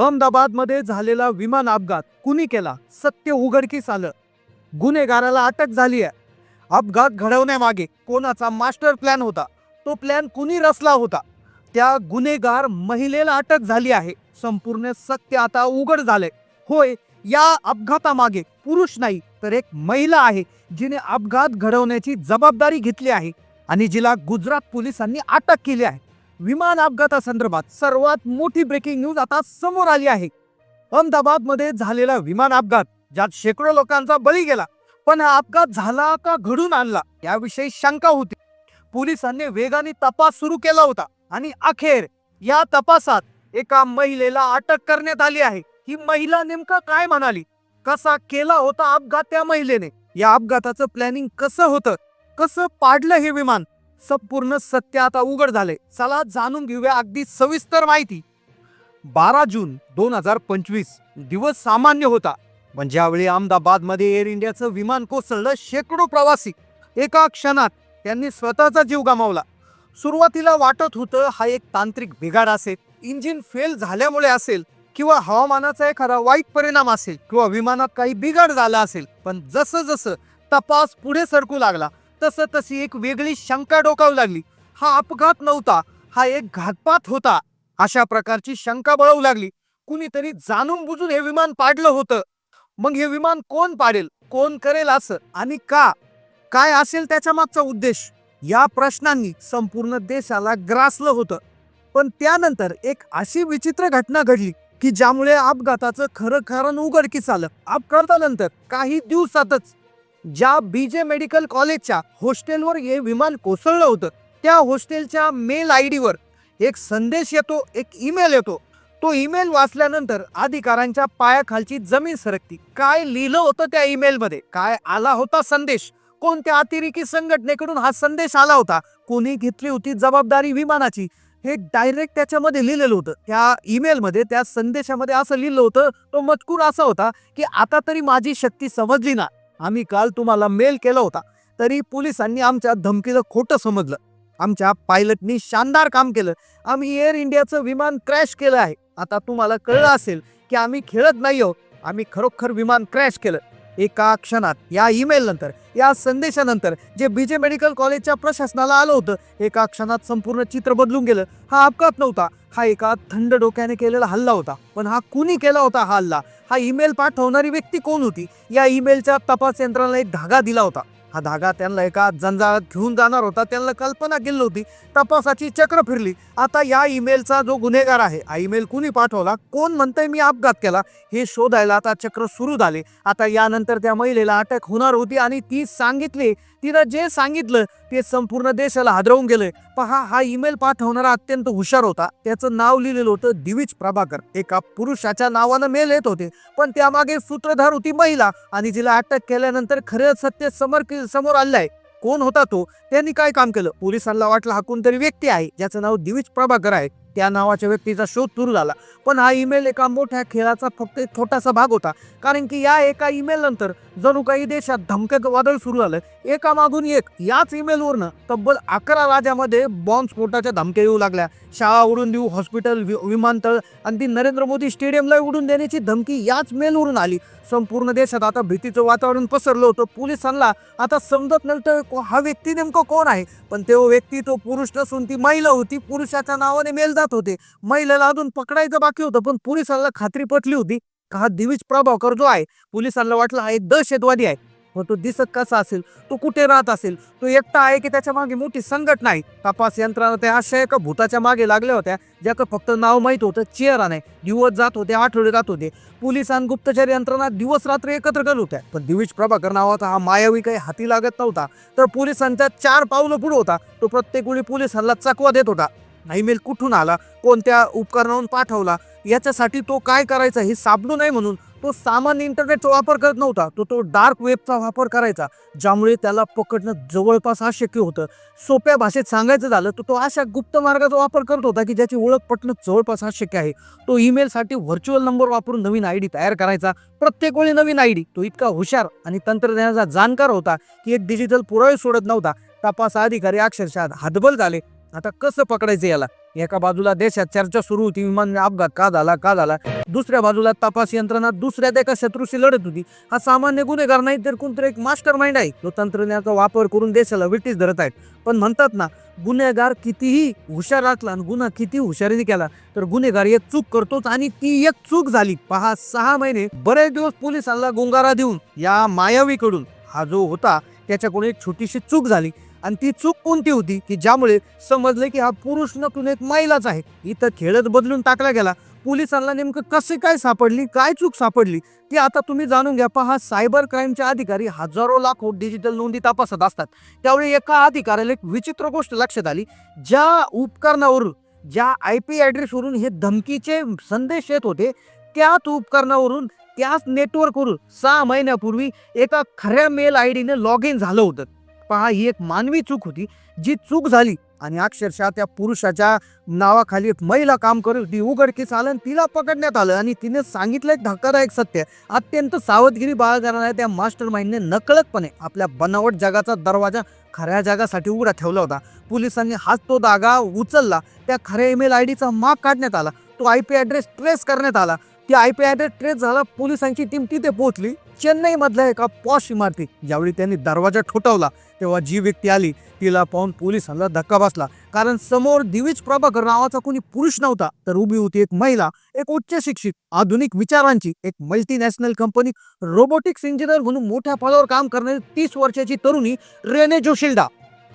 अहमदाबादमध्ये झालेला विमान अपघात. कुणी केला? सत्य उघडकीस आलं. गुन्हेगाराला अटक झाली आहे अपघात घडवण्यामागे कोणाचा मास्टर प्लॅन होता? तो प्लॅन कुणी रचला होता? त्या गुन्हेगार महिलेला अटक झाली आहे. संपूर्ण सत्य आता उघड झालंय. होय या अपघातामागे पुरुष नाही तर एक महिला आहे जिने अपघात घडवण्याची जबाबदारी घेतली आहे आणि जिला गुजरात पोलिसांनी अटक केली आहे. विमान अपघातासंदर्भात सर्वात मोठी ब्रेकिंग न्यूज आता समोर आली आहे. अहमदाबादमध्ये झालेला विमान अपघात ज्यात शेकडो लोकांचा बळी गेला पण हा अपघात झाला का घडून आणला याविषयी शंका होती. पोलिसांनी वेगाने तपास सुरू केला होता आणि अखेर या तपासात एका महिलेला अटक करण्यात आली आहे. ही महिला नेमका काय म्हणाली? कसा केला होता अपघात त्या महिलेने? या अपघाताचं प्लॅनिंग कसं होतं? कसं पाडलं हे विमान? संपूर्ण सत्य आता उघड झालंय चला जाणून घेऊया अगदी सविस्तर माहिती. बारा जून दोन हजार पंचवीस दिवस सामान्य होता. म्हणजे पण ज्यावेळी अहमदाबादमध्ये एअर इंडियाचं विमान कोसळलं शेकडो प्रवासी. एका क्षणात त्यांनी स्वतःचा जीव गमावला. सुरुवातीला वाटत होतं हा एक तांत्रिक बिघाड असेल इंजिन फेल झाल्यामुळे असेल किंवा हवामानाचा एखादा वाईट परिणाम असेल किंवा विमानात काही बिघाड झाला असेल. पण जसं जसं तपास पुढे सरकू लागला तसं तशी एक वेगळी शंका डोकावू लागली. हा अपघात नव्हता हा एक घातपात होता. अशा प्रकारची शंका बळवू लागली. कुणीतरी जाणून बुजून हे विमान पाडलं होतं. मग हे विमान कोण पाडेल? कोण करेल असं? आणि का? काय असेल त्याच्या मागचा उद्देश? या प्रश्नांनी संपूर्ण देशाला ग्रासलं होतं. पण त्यानंतर एक अशी विचित्र घटना घडली की ज्यामुळे अपघाताचं खरं कारण उघडकीस आलं. अपघातानंतर काही दिवसातच ज्या बी जे मेडिकल कॉलेजच्या हॉस्टेलवर हे विमान कोसळलं होतं त्या हॉस्टेलच्या मेल आय डीवर एक संदेश येतो एक ईमेल येतो. तो ईमेल वाचल्यानंतर अधिकाऱ्यांच्या पायाखालची जमीन सरकती. काय लिहिलं होतं त्या ईमेलमध्ये काय आला होता संदेश? कोणत्या अतिरेकी संघटनेकडून हा संदेश आला होता? कोणी घेतली होती जबाबदारी विमानाची? हे डायरेक्ट त्याच्यामध्ये लिहिलेलं होतं. त्या ईमेलमध्ये त्या संदेशामध्ये असं लिहिलं होतं तो मजकूर असा होता की आता तरी माझी शक्ती समजली ना. आम्ही काल तुम्हाला मेल केला होता तरी पोलिसांनी आमच्या धमकीला खोटं समजलं. आमच्या पायलटनी शानदार काम केलं. आम्ही एअर इंडियाचं विमान क्रॅश केलं आहे. आता तुम्हाला कळलं असेल की आम्ही खेळत नाही आहोत. आम्ही खरोखर विमान क्रॅश केलं. एका क्षणात या ईमेल नंतर या संदेशानंतर जे बी जे मेडिकल कॉलेजच्या प्रशासनाला आलं होतं एका क्षणात संपूर्ण चित्र बदलून गेलं. हा अपघात नव्हता. हा एका थंड डोक्याने केलेला हल्ला होता. पण हा कुणी केला होता हा हल्ला? हा ईमेल पाठवणारी व्यक्ती कोण होती? या ईमेलच्या तपास यंत्रणाला एक धागा दिला होता. हा धागा त्यांना एका जंजाळात घेऊन जाणार होता. त्यांना कल्पना केली होती तपासाची चक्र फिरली. आता या ईमेलचा जो गुन्हेगार आहे हा ईमेल कुणी पाठवला? कोण म्हणतंय मी अपघात केला? हे शोधायला आता चक्र सुरू झाले. आता यानंतर त्या महिलेला अटक होणार होती आणि ती सांगितली तिनं जे सांगितलं ते संपूर्ण देशाला हादरवून गेलंय. पहा हा ईमेल पाठवणारा अत्यंत हुशार होता. त्याचं नाव लिहिलेलं होतं दिविज प्रभाकर. एका पुरुषाच्या नावानं मेल येत होते. पण त्यामागे सूत्रधार होती महिला आणि जिला अटक केल्यानंतर खरं सत्य समोर समोर आलंय. कोण होता तो? त्यांनी काय काम केलं? पोलिसांना वाटलं हा कोणतरी व्यक्ती आहे ज्याचं नाव दिविज प्रभाकर आहे. त्या नावाच्या व्यक्तीचा शोध सुरू झाला. पण हा ईमेल एका मोठ्या खेळाचा फक्त एक छोटासा भाग होता. कारण की या एका ईमेल नंतर जणू काही देशात धमक्याचं वादळ सुरू झालं. एका मागून एक याच ईमेलवरनं तब्बल अकरा राज्यामध्ये बॉम्ब स्फोटाच्या धमक्या येऊ लागल्या. शाळा उडून देऊ हॉस्पिटल वि- विमानतळ आणि ती नरेंद्र मोदी स्टेडियमला उडून देण्याची धमकी याच मेलवरून आली. संपूर्ण देशात आता भीतीचं वातावरण पसरलं होतं. पोलिसांना आता समजत नव्हतं को- हा व्यक्ती नेमकं कोण आहे? पण तो व्यक्ती तो पुरुष नसून ती महिला होती. पुरुषाच्या नावाने मेल जात होते. महिलेला अजून पकडायचं बाकी होतं पण पोलिसांना खात्री पटली होती का हा दिविज प्रभाकर जो आहे पोलिसांना वाटलं हा एक दहशतवादी आहे. मग तो दिसत कसा असेल तो कुठे राहत असेल तो एकटा आहे की त्याच्यामागे मोठी संघटना आहे तपास यंत्रणा त्या अशा एका भूताच्या मागे लागल्या होत्या ज्याचं फक्त नाव माहीत होतं चेहरा नाही. दिवस जात होते आठवडे जात होते. पोलिसां गुप्तचर यंत्रणा दिवस रात्र एकत्र करत होत्या. पण दिविज प्रभाकर नावाचा हा मायावी काही हाती लागत नव्हता. तर पोलिसांचा चार पावलं पुढे होता. तो प्रत्येक वेळी पोलिसांना चकवा देत होता. ईमेल कुठून आला? कोणत्या उपकरणावरून पाठवला? याच्यासाठी तो काय करायचा हे सापडू नये म्हणून तो सामान्य इंटरनेटचा वापर करत नव्हता. तो तो डार्क वेबचा वापर करायचा ज्यामुळे त्याला पकडणं जवळपास अशक्य होतं. सोप्या भाषेत सांगायचं झालं तर तो अशा गुप्त मार्गाचा वापर करत होता की ज्याची ओळख पटणं जवळपास अशक्य आहे. तो ईमेलसाठी व्हर्च्युअल नंबर वापरून नवीन आय डी तयार करायचा. प्रत्येक वेळी नवीन आय डी. तो इतका हुशार आणि तंत्रज्ञानाचा जाणकार होता की एक डिजिटल पुरावे सोडत नव्हता. तपास अधिकारी अक्षरशः हातबल झाले. आता कसं पकडायचं याला? एका बाजूला देशात चर्चा सुरू होती विमान अपघात का झाला का झाला? दुसऱ्या बाजूला तपास यंत्रणा दुसऱ्या एका शत्रूशी लढत होती. हा सामान्य गुन्हेगार नाही तर कोणतरी एक मास्टर माइंड आहे. जो तंत्रज्ञानाचा वापर करून देशाला विटीस धरत आहेत. पण म्हणतात ना गुन्हेगार कितीही हुशार असला आणि गुन्हा किती हुशारीने केला तर गुन्हेगार एक चूक करतोच आणि ती एक चूक झाली. पहा सहा महिने बरेच दिवस पोलिसांना गुंगारा देऊन या मायावीकडून हा जो होता त्याच्याकडून एक छोटीशी चूक झाली. आणि ती चूक कोणती होती की ज्यामुळे समजले की हा पुरुष नसून एक महिलाच आहे. इथं खेळत बदलून टाकला गेला. पोलिसांना नेमकं कसे काय सापडली काय चूक सापडली ती आता तुम्ही जाणून घ्या. पहा सायबर क्राईमचे अधिकारी हजारो लाखो डिजिटल नोंदी तपासत असतात. त्यावेळी एका अधिकाऱ्याला एक विचित्र गोष्ट लक्षात आली. ज्या उपकरणावरून ज्या आय पी ॲड्रेसवरून हे धमकीचे संदेश येत होते त्याच उपकरणावरून त्याच नेटवर्कवरून सहा महिन्यापूर्वी एका खऱ्या मेल आय डीने लॉग इन झालं होतं. पहा ही एक मानवी चूक होती जी चूक झाली. आणि अक्षरशः त्या पुरुषाच्या नावाखाली एक महिला काम करत होती उघडकीस आलं आणि तिला पकडण्यात आलं. आणि तिने सांगितलं एक धक्कादायक सत्य अत्यंत सावधगिरी बाळगणाऱ्या त्या मास्टर माइंडने नकळतपणे आपल्या बनावट जगाचा दरवाजा खऱ्या जगासाठी उघडा ठेवला होता. पोलिसांनी हाच तो दागा उचलला. त्या खऱ्या ईमेल आय डीचा माग काढण्यात आला. तो आय पी ॲड्रेस ट्रेस करण्यात आला. ती आय पी ॲड्रेस ट्रेस झाला पोलिसांची टीम तिथे पोहोचली. चेन्नईमधल्या एका पॉश इमारतीत. ज्यावेळी त्यांनी दरवाजा ठोठावला तेव्हा जी व्यक्ती आली तिला पाहून पोलिसांना धक्का बसला. कारण समोर दिवीज प्रभाकर नावाचा कोणी पुरुष नव्हता तर उभी होती एक महिला एक उच्च शिक्षित आधुनिक विचारांची एक मल्टीनॅशनल कंपनी रोबोटिक्स इंजिनियर म्हणून मोठ्या पदावर काम करणारी तीस वर्षाची तरुणी रेने जोशिल्डा.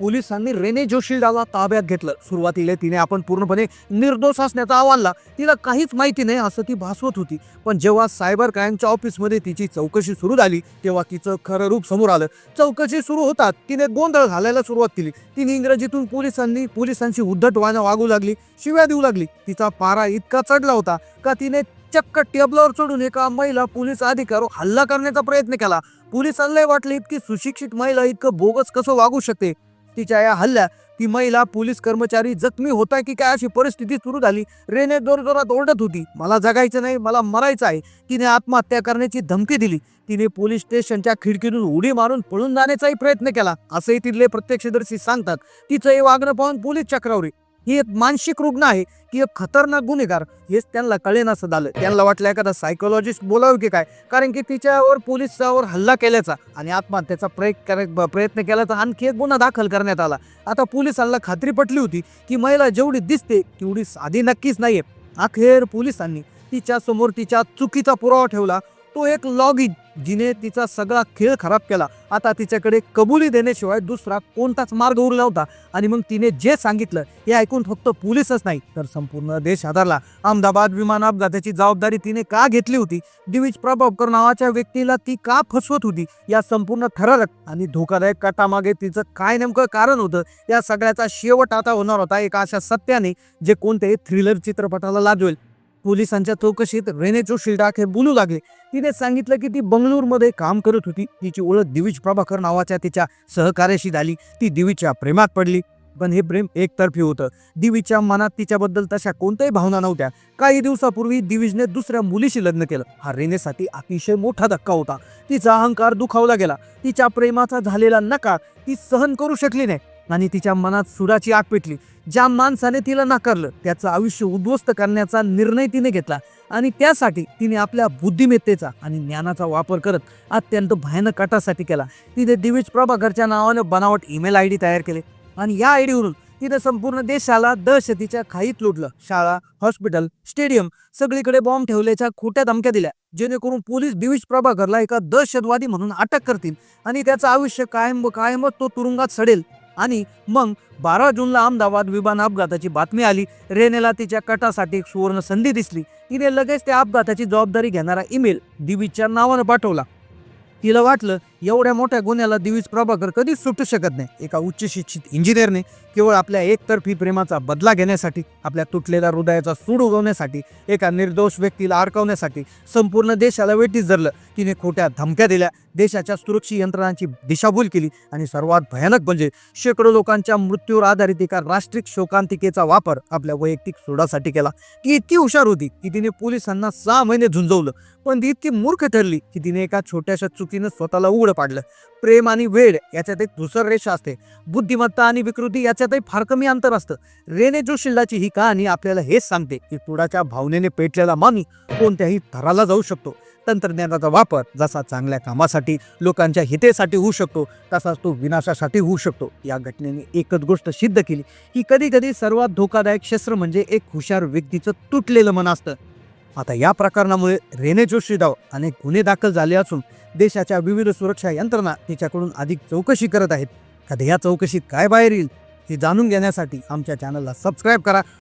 पोलिसांनी रेने जोशिल्डाला ताब्यात घेतलं. सुरुवातीला तिने आपण पूर्णपणे निर्दोष असण्याचा अहवालला तिला काहीच माहिती नाही असं ती भासवत होती. पण जेव्हा सायबर क्राईमच्या ऑफिसमध्ये तिची चौकशी सुरू झाली तेव्हा तिचं खरं रूप समोर आलं. चौकशी सुरू होतात तिने गोंधळ घालायला सुरुवात केली. तिने इंग्रजीतून पोलिसांनी पोलिसांची उद्धटवानं वागू लागली शिव्या देऊ लागली. तिचा पारा इतका चढला होता का तिने चक्क टेबलावर चढून एका महिला पोलीस अधिकाऱ्यावर हल्ला करण्याचा प्रयत्न केला. पोलिसांना वाटले इतकी सुशिक्षित महिला इतकं बोगस कसं वागू शकते? तिच्या या हल्ल्यात ती महिला पोलीस कर्मचारी जखमी होता की काय अशी परिस्थिती सुरू झाली रेने जोरजोरात ओरडत होती. मला जगायचं नाही मला मरायचं आहे. तिने आत्महत्या करण्याची धमकी दिली. तिने पोलीस स्टेशनच्या खिडकीतून उडी मारून पळून जाण्याचाही प्रयत्न केला असंही तिथले प्रत्यक्षदर्शी सांगतात. तिचं हे वागणं पाहून पोलीस चक्रावरी ही एक मानसिक रुग्ण आहे की एक खतरनाक गुन्हेगार. हेच त्यांना कळेनासं झालं त्यांना वाटलं एखादा सायकोलॉजिस्ट बोलावं की काय? कारण की तिच्यावर पोलिसावर हल्ला केल्याचा आणि आत्महत्याचा प्रयत्न प्रयत्न केल्याचा आणखी एक गुन्हा दाखल करण्यात आला. आता पोलिसांना खात्री पटली होती की महिला जेवढी दिसते तेवढी साधी नक्कीच नाहीये. अखेर पोलिसांनी तिच्यासमोर तिच्या चुकीचा पुरावा ठेवला तो एक लॉग इन जिने तिचा सगळा खेळ खराब केला. आता तिच्याकडे कबुली देण्याशिवाय दुसरा कोणताच मार्ग उरला होता आणि मग तिने जे सांगितलं हे ऐकून फक्त पोलीसच नाही तर संपूर्ण देश हादरला. अहमदाबाद विमान अपघाताची जबाबदारी तिने का घेतली होती? दिविज प्रभावकर नावाच्या व्यक्तीला ती का फसवत होती? या संपूर्ण थरारक आणि धोकादायक कटामागे तिचं काय नेमकं कारण होतं? या सगळ्याचा शेवट आता होणार होता एका अशा सत्याने जे कोणत्याही थ्रिलर चित्रपटाला लाजवेल. पोलिसांच्या चौकशीत रेने जोशिल्डा हे बोलू लागले. तिने सांगितलं की ती बंगळूरमध्ये काम करत होती. तिची ओळख दिविज प्रभाकर नावाच्या तिच्या सहकार्याशी झाली. ती दिवीच्या प्रेमात पडली. पण हे प्रेम एकतर्फी होतं. दिवीच्या मनात तिच्याबद्दल तशा कोणत्याही भावना नव्हत्या. काही दिवसापूर्वी दिवीजने दुसऱ्या मुलीशी लग्न केलं. हा रेनेसाठी अतिशय मोठा धक्का होता. तिचा अहंकार दुखावला गेला. तिच्या प्रेमाचा झालेला नकार ती सहन करू शकली नाही. आणि तिच्या मनात सुराची आग पेटली. ज्या माणसाने तिला नाकारलं त्याचं आयुष्य उद्ध्वस्त करण्याचा निर्णय तिने घेतला आणि त्यासाठी तिने आपल्या बुद्धिमत्तेचा आणि ज्ञानाचा वापर करत अत्यंत भयानक कटासाठी केला. तिने दिविज प्रभाकरच्या नावाने बनावट ईमेल आय डी तयार केले आणि या आय डीवरून तिने संपूर्ण देशाला दहशतीच्या खाईत लुटलं. शाळा हॉस्पिटल स्टेडियम सगळीकडे बॉम्ब ठेवल्याच्या खोट्या धमक्या दिल्या. जेणेकरून पोलीस दिविज प्रभाकरला एका दहशतवादी म्हणून अटक करतील आणि त्याचं आयुष्य कायम कायमच तो तुरुंगात सडेल. आणि मग बारा जूनला अहमदाबाद विमान अपघाताची बातमी आली. रेनेला तिच्या कटासाठी एक सुवर्ण संधी दिसली. तिने लगेच त्या अपघाताची जबाबदारी घेणारा ईमेल दिवीच्या नावानं पाठवला. तिला वाटलं एवढ्या मोठ्या गुन्ह्याला दिवीज प्रभाकर कधीच सुटू शकत नाही. एका उच्च शिक्षित इंजिनियरने केवळ आपल्या एकतर्फी प्रेमाचा बदला घेण्यासाठी आपल्या तुटलेल्या हृदयाचा सूड उगवण्यासाठी एका निर्दोष व्यक्तीला अडकवण्यासाठी संपूर्ण देशाला वेटीस धरलं. तिने खोट्या धमक्या दिल्या देशाच्या सुरक्षा यंत्रणांची दिशाभूल केली आणि सर्वात भयानक म्हणजे शेकडो लोकांच्या मृत्यूवर आधारित एका राष्ट्रीय शोकांतिकेचा वापर आपल्या वैयक्तिक सोडासाठी केला. ती इतकी हुशार होती की तिने पोलिसांना सहा महिने झुंजवलं पण ती इतकी मूर्ख ठरली की तिने एका छोट्याशा चुकीनं स्वतःला उघड पुढे पाडलं. प्रेम आणि वेळ याच्यात एक धुसर रेषा असते. बुद्धिमत्ता आणि विकृती याच्यातही फार कमी अंतर असतं. रेने जोशिल्लाची ही कहाणी आपल्याला हेच सांगते की तुडाच्या भावनेने पेटलेला माणूस कोणत्याही थराला जाऊ शकतो. तंत्रज्ञानाचा वापर जसा चांगल्या कामासाठी लोकांच्या हितेसाठी होऊ शकतो तसाच तो विनाशासाठी होऊ शकतो. या घटनेने एकच गोष्ट सिद्ध केली की कधी कधी सर्वात धोकादायक शस्त्र म्हणजे एक हुशार व्यक्तीचं तुटलेलं मन असतं. आता या प्रकरणामुळे रेने जोशीदाव अनेक गुन्हे दाखल झाले असून देशाच्या विविध सुरक्षा यंत्रणा तिच्याकडून अधिक चौकशी करत आहेत. कधी या चौकशीत काय बाहेर येईल हे जाणून घेण्यासाठी आमच्या चॅनलला सबस्क्राईब करा.